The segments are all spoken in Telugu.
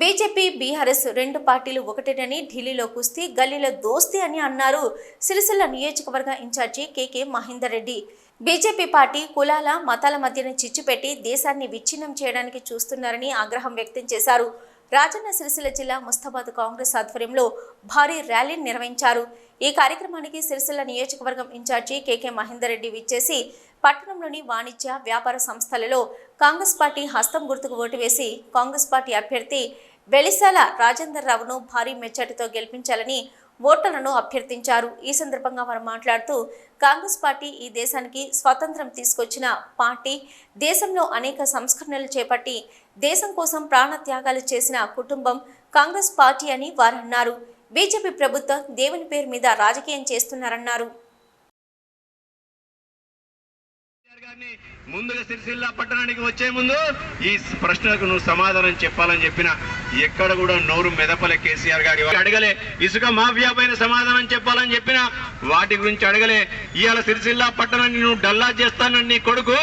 బీజేపీ బీఆర్ఎస్ రెండు పార్టీలు ఒకటేనని ఢిల్లీలో కుస్తీ గల్లీలో దోస్తీ అని అన్నారు సిరిసిల్ల నియోజకవర్గ incharge KK Mahender Reddy. BJP party కులాల మతాల మధ్యన చిచ్చుపెట్టి దేశాన్ని విచ్ఛిన్నం చేయడానికి చూస్తున్నారని ఆగ్రహం వ్యక్తం చేశారు. రాజన్న సిరిసిల్ల జిల్లా ముస్తాబాద్ కాంగ్రెస్ ఆధ్వర్యంలో భారీ ర్యాలీని నిర్వహించారు. ఈ కార్యక్రమానికి సిరిసిల్ల నియోజకవర్గం ఇన్ఛార్జి కేకే మహేందర్ రెడ్డి విచ్చేసి పట్టణంలోని వాణిజ్య వ్యాపార సంస్థలలో కాంగ్రెస్ పార్టీ హస్తం గుర్తుకు ఓటు వేసి కాంగ్రెస్ పార్టీ అభ్యర్థి వెలిసాల రాజేందర్ రావును భారీ మెచ్చటితో గెలిపించాలని ఓటర్లను అభ్యర్థించారు. ఈ సందర్భంగా వారు మాట్లాడుతూ కాంగ్రెస్ పార్టీ ఈ దేశానికి స్వాతంత్రం తీసుకొచ్చిన పార్టీ. దేశంలో అనేక సంస్కరణలు చేపట్టి దేశం కోసం ప్రాణత్యాగాలు చేసిన కుటుంబం కాంగ్రెస్ పార్టీ అని వారు అన్నారు. బీజేపీ ప్రభుత్వం దేవుని పేరు మీద రాజకీయం చేస్తున్నారన్నారు. ముందుగా సిరిసిల్ల పట్టణానికి వచ్చే ముందు ఈ ప్రశ్నలకు నువ్వు సమాధానం చెప్పాలని చెప్పిన ఎక్కడ కూడా నోరు మెదపల కేసీఆర్ గారి అడగలే ఇసుక మాఫియా పైన సమాధానం చెప్పాలని చెప్పిన వాటి గురించి అడగలే. ఇవాళ సిరిసిల్లా పట్టణాన్ని నువ్వు డల్లాస్ చేస్తానని నీ కొడుకు.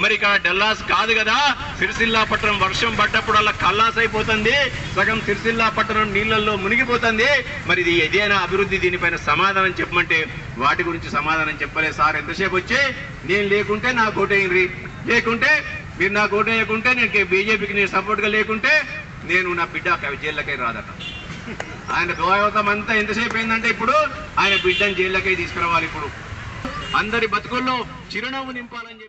మరి ఇక డల్లాస్ కాదు కదా. సిరిసిల్లా పట్టణం వర్షం పడ్డప్పుడు అలా కల్లాస్ అయిపోతుంది. సగం సిరిసిల్లా పట్టణం నీళ్ళల్లో మునిగిపోతుంది. మరి ఇది ఏదైనా అభివృద్ధి దీనిపైన సమాధానం చెప్పమంటే వాటి గురించి సమాధానం చెప్పలే సార్. ఎంతసేపు వచ్చి? నేను లేకుంటే నాకు ఓటేయండి లేకుంటే మీరు నాకు ఓటేయకుంటే నేను బీజేపీకి నేను సపోర్ట్గా లేకుంటే నేను నా బిడ్డ జైళ్ళకై రాదట. ఆయన గోయవతం అంతా ఎంతసేపు అయిందంటే ఇప్పుడు ఆయన బిడ్డని జైళ్ళకై తీసుకురావాలి ఇప్పుడు. అందరి బతుకుల్లో చిరునవ్వు నింపాలని చెప్పి